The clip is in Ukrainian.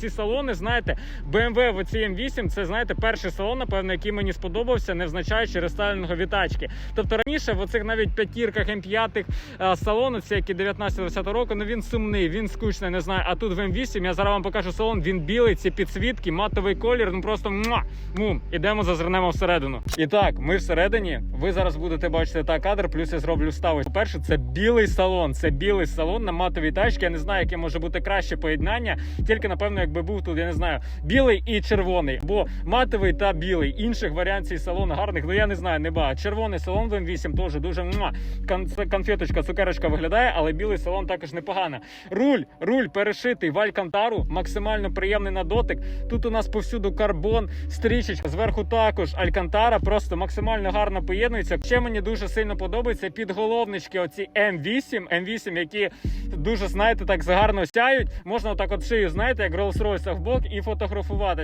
Ці салони, знаєте, BMW в оці M8, це знаєте, перший салон, напевно, який мені сподобався, не означаючи рестайлінгові тачки. Тобто раніше в оцих навіть п'ятірках М5 е, салону, ці які 19-20 року, ну він сумний, він скучний, не знаю. А тут в М8 я зараз вам покажу салон. Він білий, ці підсвітки, матовий колір. Ну просто муа, мум. Ідемо зазирнемо всередину. І так, ми всередині. Ви зараз будете бачити та кадр, плюс я зроблю ставу. По-перше, це білий салон. Це білий салон на матовій тачці. Я не знаю, яке може бути краще поєднання. Тільки напевно, якби був тут, я не знаю, білий і червоний, бо матовий та білий. Інших варіацій салону гарних, ну я не знаю, не багато. Червоний салон в М8 теж дуже муа. Кон- конфеточка, цукерочка виглядає, але білий салон також непогано. Руль, руль перешитий в Алькантару, максимально приємний на дотик. Тут у нас повсюду карбон, стрічечка, зверху також Алькантара, просто максимально гарно поєднується. Ще мені дуже сильно подобається підголовнички, оці М8, М8, які дуже, знаєте, так гарно сяють. Можна отак от шию, знаєте, як Rolls-Royce в бок і фотографуватися.